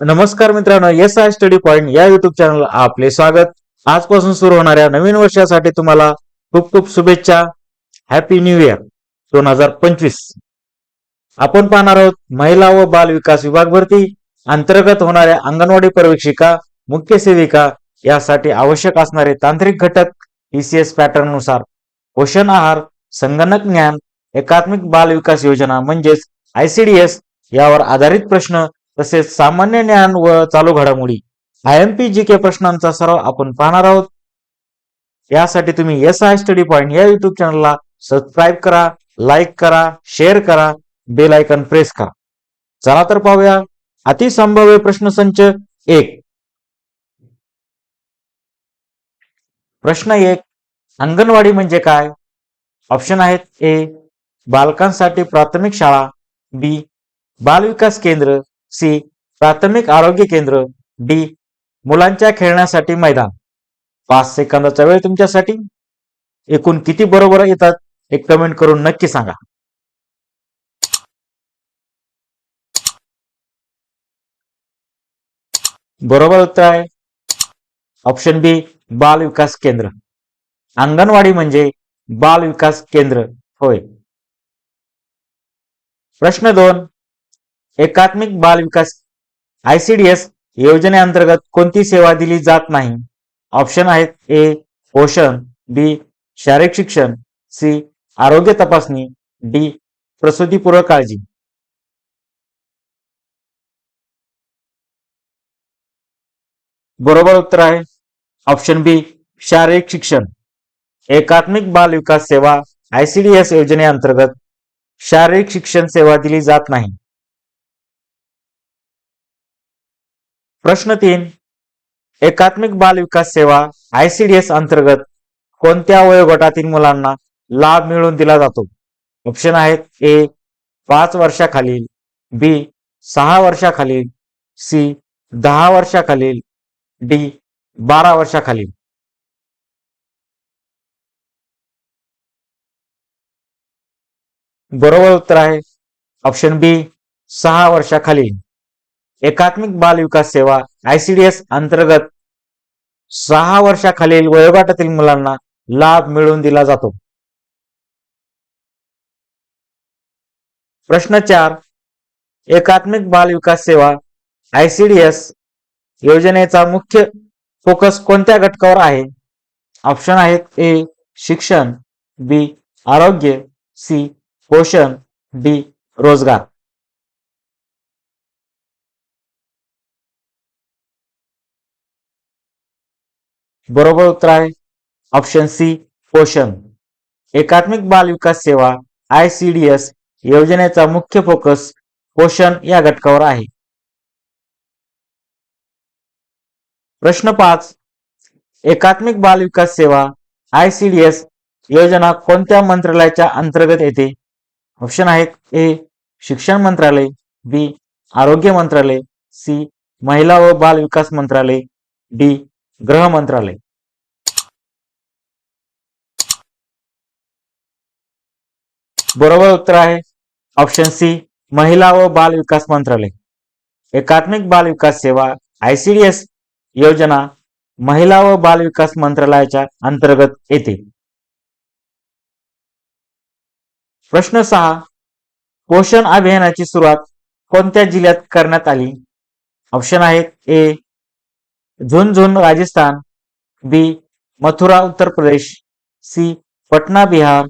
नमस्कार मित्रांनो S I study point या युट्यूब चॅनल आपले स्वागत. आजपासून सुरू होणाऱ्या नवीन वर्षासाठी तुम्हाला खूप खूप शुभेच्छा. हॅपी न्यू इयर दोन हजार पंचवीस. आपण पाहणार आहोत महिला व बाल विकास विभाग भरती अंतर्गत होणाऱ्या अंगणवाडी पर्यवेक्षिका मुख्य सेविका यासाठी आवश्यक असणारे तांत्रिक घटक ईसीएस पॅटर्ननुसार. पोषण आहार संगणक ज्ञान एकात्मिक बाल विकास योजना म्हणजेच आयसीडीएस यावर आधारित प्रश्न तसेच सामान्य ज्ञान व चालू घडामोडी I M P G K प्रश्नांचा सराव आपण पाहणार आहोत. यासाठी तुम्ही एस आय स्टडी पॉईंट या युट्यूब चॅनलला सबस्क्राईब करा लाईक करा शेअर करा बेल आयकन प्रेस करा. चला तर पाहूया. अतिसंभाव्य प्रश्नसंच एक. प्रश्न एक अंगणवाडी म्हणजे काय? ऑप्शन आहेत ए बालकांसाठी प्राथमिक शाळा बी बालविकास केंद्र सी. प्राथमिक आरोग्य केंद्र डी. मुलांच्या खेळण्यासाठी मैदान. पाच सेकंदाचा वेळ तुमच्यासाठी. एकूण किती बरोबर येतात हे कमेंट करून नक्की सांगा. बरोबर उत्तर आहे. ऑप्शन बी बाल विकास केंद्र. अंगणवाडी म्हणजे बाल विकास केंद्र. होय. प्रश्न दोन एकात्मिक बाल विकास आयसीडीएस योजनेअंतर्गत कोणती सेवा दिली जात नाही? ऑप्शन आहेत ए पोषण बी शारीरिक शिक्षण सी आरोग्य तपासणी डी प्रसूतीपूर्व काळजी. बरोबर उत्तर आहे. ऑप्शन बी शारीरिक शिक्षण. एकात्मिक बाल विकास सेवा आयसीडीएस योजनेअंतर्गत शारीरिक शिक्षण सेवा दिली जात नाही. प्रश्न तीन. एकात्मिक बाल विकास सेवा आयसीडीएस अंतर्गत कोणत्या वयोगटातील मुलांना लाभ मिळवून दिला जातो? ऑप्शन आहेत ए पाच वर्षाखालील बी सहा वर्षाखालील सी दहा वर्षाखालील डी बारा वर्षाखालील. बरोबर उत्तर आहे. ऑप्शन बी सहा वर्षाखालील. एकात्मिक बाल विकास सेवा आयसीडीएस अंतर्गत सहा वर्षाखालील वयोगटातील मुलांना लाभ मिळवून दिला जातो. प्रश्न चार एकात्मिक बाल विकास सेवा आयसीडीएस योजनेचा मुख्य फोकस कोणत्या घटकावर आहे? ऑप्शन आहेत ए शिक्षण बी आरोग्य सी पोषण डी रोजगार. बरोबर उत्तर आहे. ऑप्शन सी पोषण. एकात्मिक बाल विकास सेवा आयसीडीएस योजनेचा मुख्य फोकस पोषण या घटकावर आहे. प्रश्न पाच एकात्मिक बाल विकास सेवा आयसीडीएस योजना कोणत्या मंत्रालयाच्या अंतर्गत येते? ऑप्शन आहेत ए शिक्षण मंत्रालय बी आरोग्य मंत्रालय सी महिला व बाल विकास मंत्रालय डी गृह मंत्रालय. बरोबर उत्तर आहे. ऑप्शन सी महिला व बाल विकास मंत्रालय. एकात्मिक बाल विकास सेवा आयसीडीएस योजना महिला व बाल विकास मंत्रालयाच्या अंतर्गत येते. प्रश्न सहा पोषण अभियानाची सुरुवात कोणत्या जिल्ह्यात करण्यात आली? ऑप्शन आहेत ए Jhunjhun Rajasthan B Mathura Uttar Pradesh C Patna Bihar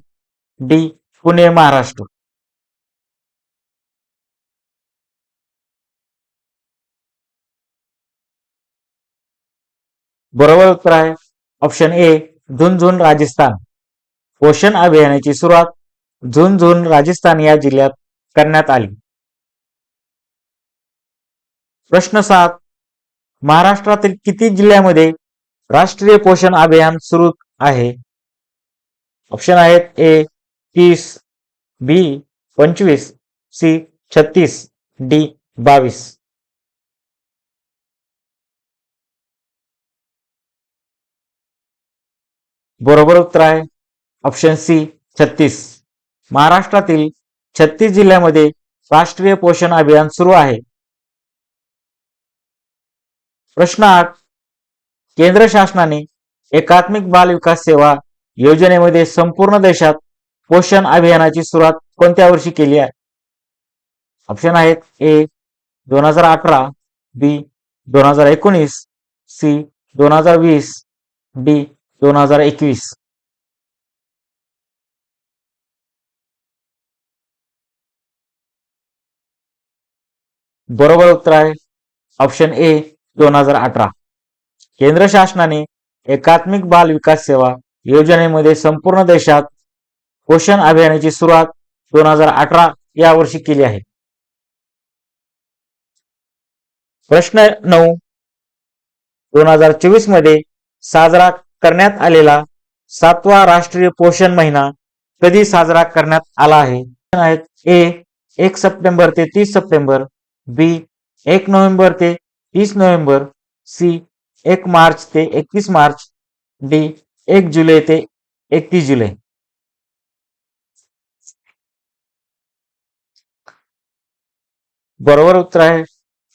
D Pune Maharashtra. बरोबर उत्तर आहे. Option A Jhunjhunu Rajasthan. पोषण अभियानाची सुरुवात झुनझुन राजस्थान या जिल्ह्यात करण्यात आली. प्रश्न सात महाराष्ट्रातील किती जिल्ह्यामध्ये राष्ट्रीय पोषण अभियान सुरू आहे? ऑप्शन आहेत ए तीस बी पंचवीस सी छत्तीस डी बावीस. बरोबर उत्तर आहे. ऑप्शन सी छत्तीस. महाराष्ट्रातील छत्तीस जिल्ह्यामध्ये राष्ट्रीय पोषण अभियान सुरू आहे. प्रश्न आठ केंद्र शासनाने एकात्मिक बाल विकास सेवा योजनेमध्ये संपूर्ण देशात पोषण अभियानाची सुरुवात कोणत्या वर्षी केली आहे? ऑप्शन आहेत ए दोन हजार अठरा बी दोन हजार एकोणीस सी दोन हजार वीस डी दोन हजार एकवीस. बरोबर उत्तर आहे. ऑप्शन ए दोन हजार अठरा. केंद्र शासनाने एकात्मिक बाल विकास सेवा योजनेमध्ये संपूर्ण देशात पोषण अभियानाची सुरुवात दोन हजार अठरा या वर्षी केली आहे. प्रश्न नऊ. दोन हजार चोवीसमध्ये साजरा करण्यात आलेला सातवा राष्ट्रीय पोषण महिना कधी साजरा करण्यात आला आहे? आहेत ए एक सप्टेंबर ते तीस सप्टेंबर बी एक नोव्हेंबर ते तीस नोव्हेंबर सी एक मार्च ते एकतीस मार्च डी एक जुलै ते एकतीस जुलै बरोबर उत्तर आहे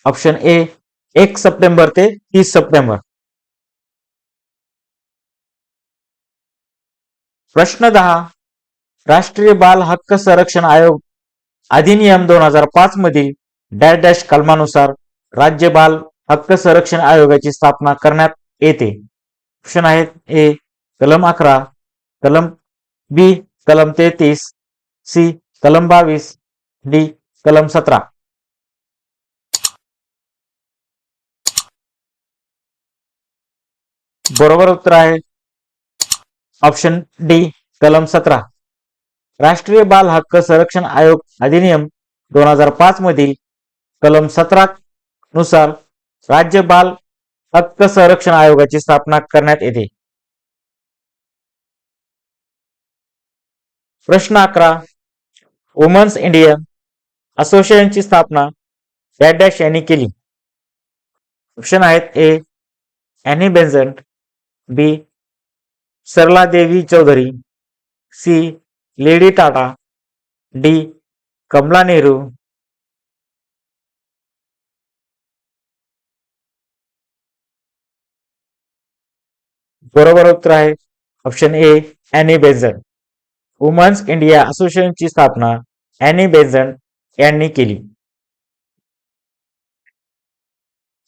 ऑप्शन ए, एक सप्टेंबर ते तीस सप्टेंबर प्रश्न दहा, राष्ट्रीय बाल हक्क संरक्षण आयोग अधिनियम दोन हज़ार पाच मधील डॅश डॅश कलमानुसार राज्य बाल हक्क संरक्षण आयोगाची स्थापना करण्यात येते. ऑप्शन आहेत ए कलम अकरा कलम बी कलम तेहतीस सी कलम बावीस डी कलम सतरा. बरोबर उत्तर आहे. ऑप्शन डी कलम सतरा. राष्ट्रीय बाल हक्क संरक्षण आयोग अधिनियम दोन हजार पाच मधील कलम सतरा नुसार राज्य बाल हक्क संरक्षण आयोगाची स्थापना करण्यात येते. प्रश्न अकरा. वुमन्स इंडियन असोसिएशनची स्थापना डॅश डॅश यांनी केली. ऑप्शन आहेत ए Annie Besant B Sarla Devi Chaudhary C lady Tata D Kamala Nehru बरोबर उत्तर आहे. Option A Annie Besant women's India असोसिएशनची स्थापना अॅनी बेझन यांनी केली.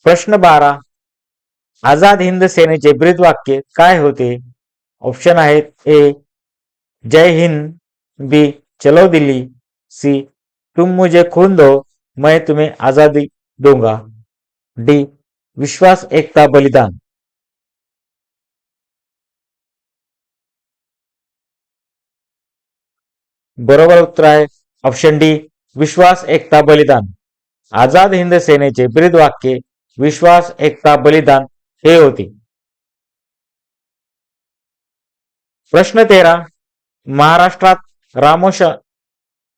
प्रश्न बारा आझाद हिंद सेनेचे ब्रीद वाक्य काय होते? ऑप्शन आहेत ए जय हिंद बी चलो दिल्ली सी तुम मुझे खून दो मैं तुम्हें आजादी दूंगा. डी विश्वास एकता बलिदान. बरोबर उत्तर आहे. ऑप्शन डी विश्वास एकता बलिदान. आझाद हिंद सेनेचे ब्रीद वाक्य विश्वास एकता बलिदान हे होते. प्रश्न तेरा महाराष्ट्रात रामोश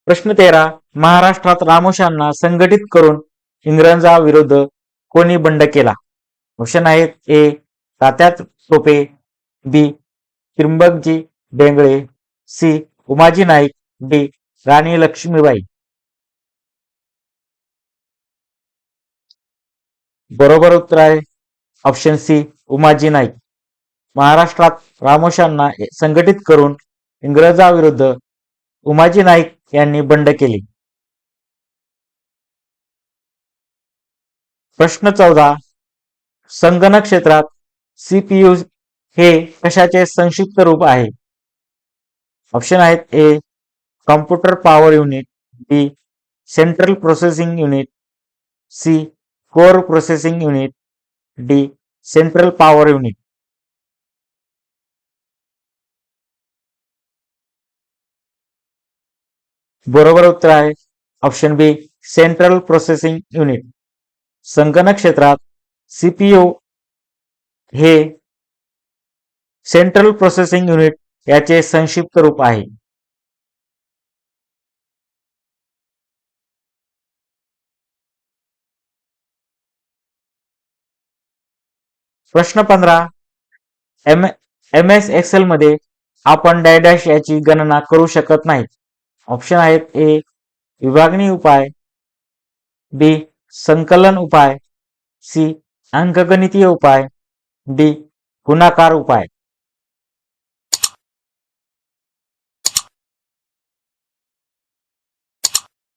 प्रश्न तेरा महाराष्ट्रात रामोशांना संघटित करून इंग्रजाविरुद्ध कोणी बंड केला? ऑप्शन आहेत A Tatya Tope B Trimbakji Dengle C Umaji Naik D Rani Lakshmibai. बरोबर उत्तर आहे. Option C Umaji Naik. महाराष्ट्रात रामोशांना संघटित करून इंग्रजाविरुद्ध उमाजी नाईक यांनी बंड केली. प्रश्न चौदा संगणक क्षेत्रात सीपीयू हे कशाचे संक्षिप्त रूप आहे? ऑप्शन आहेत A computer power unit B central processing unit C core processing unit D central power unit बरोबर उत्तर आहे. Option B central processing unit संगणक क्षेत्रात सीपीओ हे सेंट्रल प्रोसेसिंग युनिट याचे संक्षिप्त रूप आहे. प्रश्न पंधरा. एम एम एस एक्सेल मध्ये आपण डॅश याची गणना करू शकत नाही. ऑप्शन आहेत ए विभागणी उपाय. बी संकलन उपाय. सी अंकगणितीय उपाय. डी गुणाकार उपाय.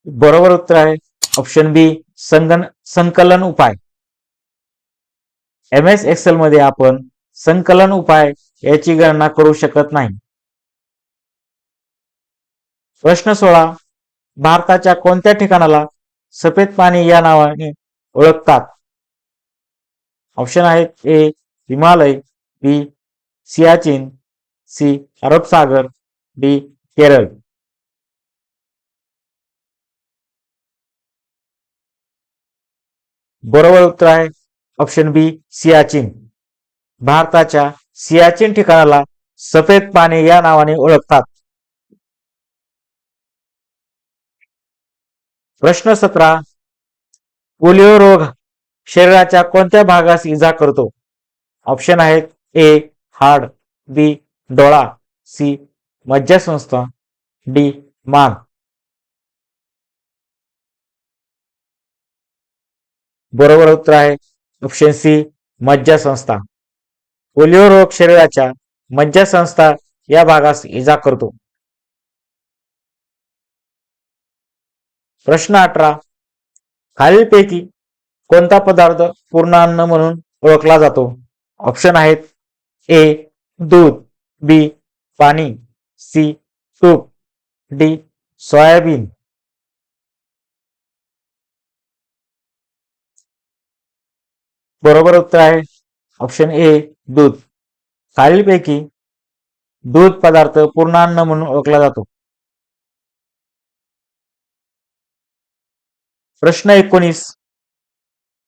बरोबर उत्तर आहे. ऑप्शन बी संगण संकलन उपाय. एम एस एक्सेल मध्ये आपण संकलन उपाय याची गणना करू शकत नाही. प्रश्न सोळा. भारताच्या कोणत्या ठिकाणाला सफेद पाणी या नावाने ओळखतात? ऑप्शन आहेत A Himalaya B Siachen C Arab Sagar D Kerala. बरोबर उत्तर आहे ऑप्शन बी सियाचिन. भारताच्या सियाचिन ठिकाणाला सफेद पाणी या नावाने ओळखतात. प्रश्न सतरा पोलिओ रोग शरीराच्या कोणत्या भागास इजा करतो? ऑप्शन आहेत ए हाड बी डोळा सी मज्जासंस्था डी मान बरोबर उत्तर आहे ऑप्शन सी मज्जासंस्था. पोलिओ रोग शरीराच्या मज्जासंस्था या भागास इजा करतो. प्रश्न अठरा. खालीलपैकी कोणता पदार्थ पूर्ण अन्न म्हणून ओळखला जातो? ऑप्शन आहेत ए दूध बी पाणी सी तूप डी सोयाबीन. बरोबर उत्तर आहे. ऑप्शन ए दूध. खालीलपैकी दूध पदार्थ पूर्णान्न म्हणून ओळखला जातो. प्रश्न एकोणीस.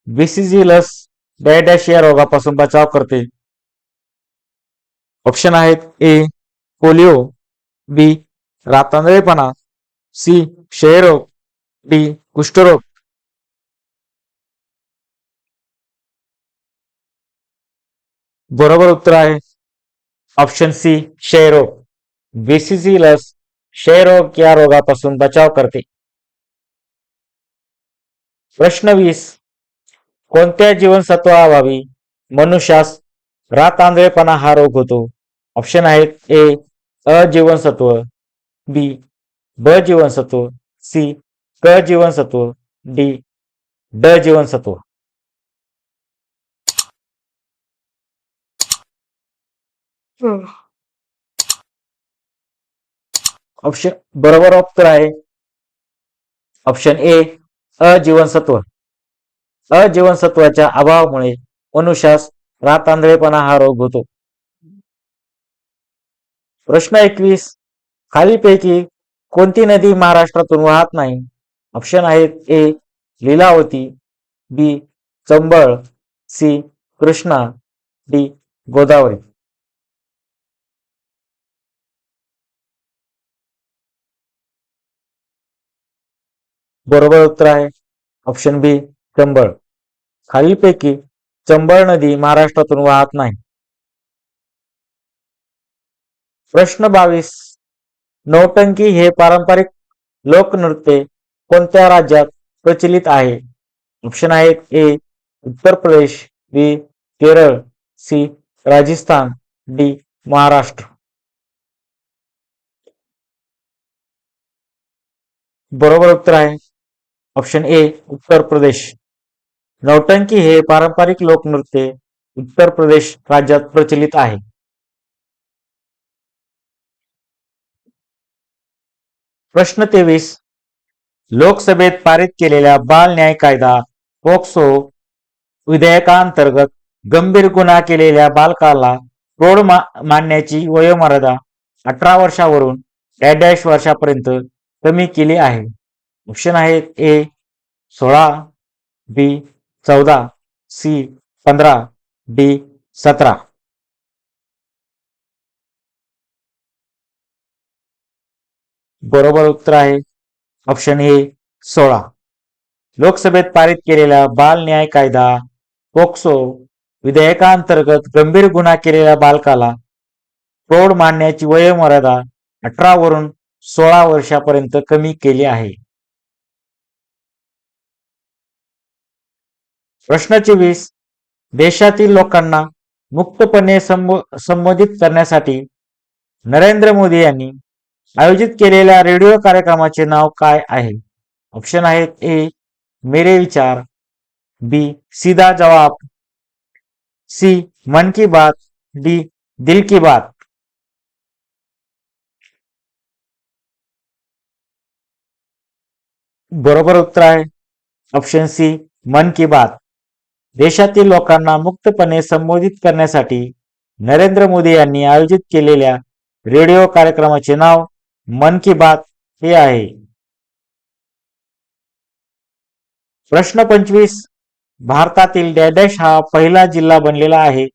बीसीजी लस डायडॅश या रोगापासून बचाव करते. ऑप्शन आहेत ए पोलिओ. बी रातांदळेपणा सी क्षयरोग. डी कुष्ठरोग. बरोबर उत्तर आहे. ऑप्शन सी क्षयरोग बीसीसी लस क्षयरोग या रोगापासून बचाव करते. प्रश्न वीस कोणत्या जीवनसत्वाअभावी मनुष्यास रातांदळेपणा हा रोग होतो? ऑप्शन आहेत ए अ जीवनसत्व बी ब जीवनसत्व सी क जीवनसत्व डी ड जीवनसत्व ऑप्शन बरोबर उत्तर आहे. ऑप्शन ए अजीवनसत्व अजीवनसत्वाच्या अभावामुळे मनुष्यास रातांधळेपणा हा रोग होतो. प्रश्न एकवीस खालीपैकी कोणती नदी महाराष्ट्रातून वाहत नाही? ऑप्शन आहेत A Lilavati B Chambal C Krishna D Godavari. बरोबर उत्तर आहे. Option B Chambal. खालीलपैकी चंबळ नदी महाराष्ट्रातून वाहत नाही. प्रश्न बावीस. नौटंकी हे पारंपरिक लोकनृत्य कोणत्या राज्यात प्रचलित आहे? ऑप्शन आहेत A Uttar Pradesh B Kerala C Rajasthan D Maharashtra. बरोबर उत्तर आहे. ऑप्शन ए उत्तर प्रदेश. नौटंकी हे पारंपरिक लोकनृत्य उत्तर प्रदेश राज्यात प्रचलित आहे. प्रश्न तेवीस. लोकसभेत पारित केलेल्या बाल न्याय कायदा पोक्सो विधेयकांतर्गत गंभीर गुन्हा केलेल्या बालकाला प्रौढ मा- मानण्याची वयोमर्यादा अठरा वर्षावरून डॅश वर्षापर्यंत कमी केली आहे. ऑप्शन आहेत ए सोळा बी चौदा सी पंधरा डी सतरा. बरोबर उत्तर आहे ऑप्शन ए सोळा. लोकसभेत पारित केलेला बाल न्याय कायदा पोक्सो विधेयकांतर्गत गंभीर गुन्हा केलेल्या बालकाला प्रौढ मानण्याची वयोमर्यादा अठरा वरून सोळा वर्षापर्यंत कमी केली आहे. प्रश्न चोवीस देशातील लोकांना मुक्तपणे संबो संबोधित करण्यासाठी नरेंद्र मोदी यांनी आयोजित केलेल्या रेडिओ कार्यक्रमाचे नाव काय आहे? ऑप्शन आहेत ए मेरे विचार. बी सीधा जवाब. सी मन की बात. डी दिल की बात. बरोबर उत्तर आहे. ऑप्शन सी मन की बात. देशातील लोकांना मुक्तपणे संबोधित करण्यासाठी नरेंद्र मोदी यांनी आयोजित केलेल्या रेडिओ कार्यक्रमाचे नाव मन की बात हे आहे. प्रश्न पंचवीस. भारतातील डॅडॅश हा पहिला जिल्हा बनलेला आहे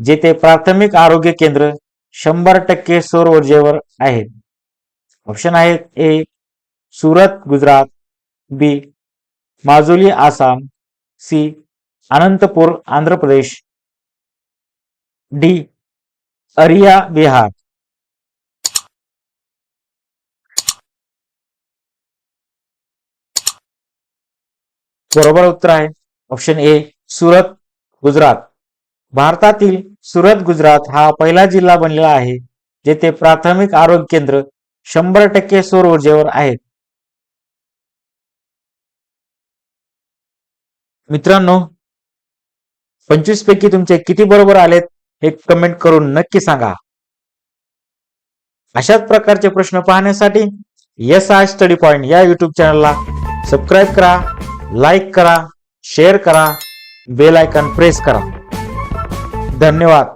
जेथे प्राथमिक आरोग्य केंद्र शंभर टक्के सौर ऊर्जेवर आहेत ऑप्शन आहेत A Surat Gujarat B Majuli Assam C Anantapur Andhra Pradesh D Araria Bihar. बरोबर उत्तर आहे. Option A Surat Gujarat. भारतातील सुरत गुजरात हा पहिला जिल्हा बनलेला आहे जेथे प्राथमिक आरोग्य केंद्र शंभर टक्के सौर ऊर्जेवर आहेत. मित्रांनो पंचवीस पैकी तुमचे किती बरोबर आलेत हे कमेंट करून नक्की सांगा. अशाच प्रकारचे प्रश्न पाहण्यासाठी एस आय स्टडी पॉइंट या युट्यूब चॅनलला सबस्क्राईब करा लाईक करा शेअर करा बेल आयकॉन प्रेस करा. धन्यवाद.